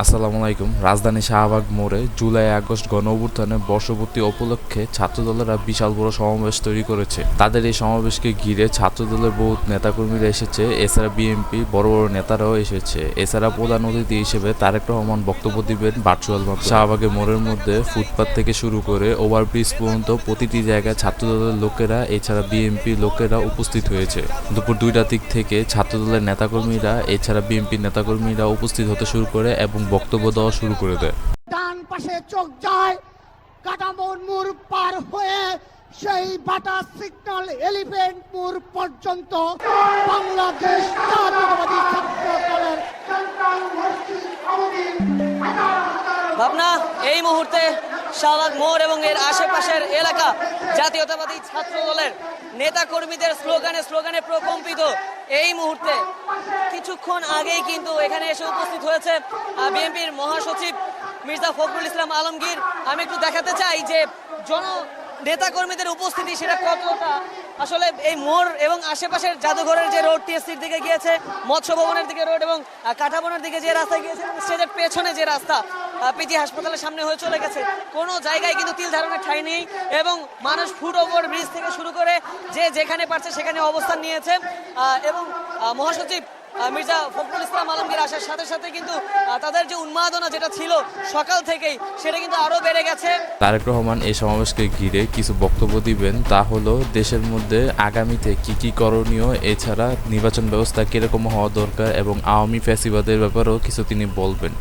আসসালামু আলাইকুম। রাজধানী শাহবাগ মোড়ে জুলাই আগস্ট গণ অভ্যুত্থানে বর্ষপূর্তি উপলক্ষে ছাত্রদলেরা বিশাল বড় সমাবেশ তৈরি করেছে। তাদের এই সমাবেশকে ঘিরে ছাত্রদলের বহু নেতাকর্মীরা এসেছে। এছাড়া বিএনপি বড় বড় নেতারাও এসেছে। এছাড়া প্রধান অতিথি হিসেবে তারেক রহমান বক্তব্য দিবেন ভার্চুয়াল শাহবাগের মোড়ের মধ্যে ফুটপাত থেকে শুরু করে ওভারব্রিজ পর্যন্ত প্রতিটি জায়গায় ছাত্রদলের লোকেরা, এছাড়া বিএনপি লোকেরা উপস্থিত হয়েছে। দুপুর দুইটা দিক থেকে ছাত্রদলের নেতাকর্মীরা, এছাড়া বিএনপির নেতাকর্মীরা উপস্থিত হতে শুরু করে এবং বক্তব্য দেওয়া শুরু করে দেয়। ডান পাশে চোখ যায় কাটামোর মোড় পার হয়ে সেই বাটা সিগন্যাল এলিফেন্ট মোড় পর্যন্ত বাংলাদেশ জাতীয়তাবাদী ছাত্র দলের ভাবনা এই মুহূর্তে শাহবাগ মোড় এবং এর আশেপাশের এলাকা জাতীয়তাবাদী ছাত্র দলের নেতা কর্মীদের স্লোগানে স্লোগানে প্রকম্পিত এই মুহূর্তে। কিছুক্ষণ আগেই কিন্তু এখানে এসে উপস্থিত হয়েছে বিএনপির মহাসচিব মির্জা ফখরুল ইসলাম আলমগীর। আমি একটু দেখাতে চাই যে জন নেতা কর্মীদের উপস্থিতি সেটা কতটা? আসলে এই মোড় এবং আশেপাশের জাদুঘরের যে রোড টিএসসির দিকে গিয়েছে মৎস্য ভবনের দিকে রোড এবং আহ, কাঁটাবনের দিকে যে রাস্তা গিয়েছে স্টেজের পেছনে যে রাস্তা পিজি হাসপাতালের সামনে হয়ে চলে গেছে। কোনো জায়গায় কিন্তু তিল ধারণের ঠাঁই নেই এবং মানুষ ফুট ওভার ব্রিজ থেকে শুরু করে যে যেখানে পারছে সেখানে অবস্থান নিয়েছে। এবং মহাসচিব মির্জা ফখরুল ইসলাম আলমগীর আসার সাথে সাথে কিন্তু তাদের যে উন্মাদনা যেটা ছিল সকাল থেকেই, সেটা কিন্তু আরও বেড়ে গেছে। তারেক রহমান এই সমাবেশকে ঘিরে কিছু বক্তব্য দিবেন। তা হলো, দেশের মধ্যে আগামীতে কি কি করণীয়, এছাড়া নির্বাচন ব্যবস্থা কীরকম হওয়া দরকার এবং আওয়ামী ফ্যাসিবাদের ব্যাপারেও কিছু তিনি বলবেন।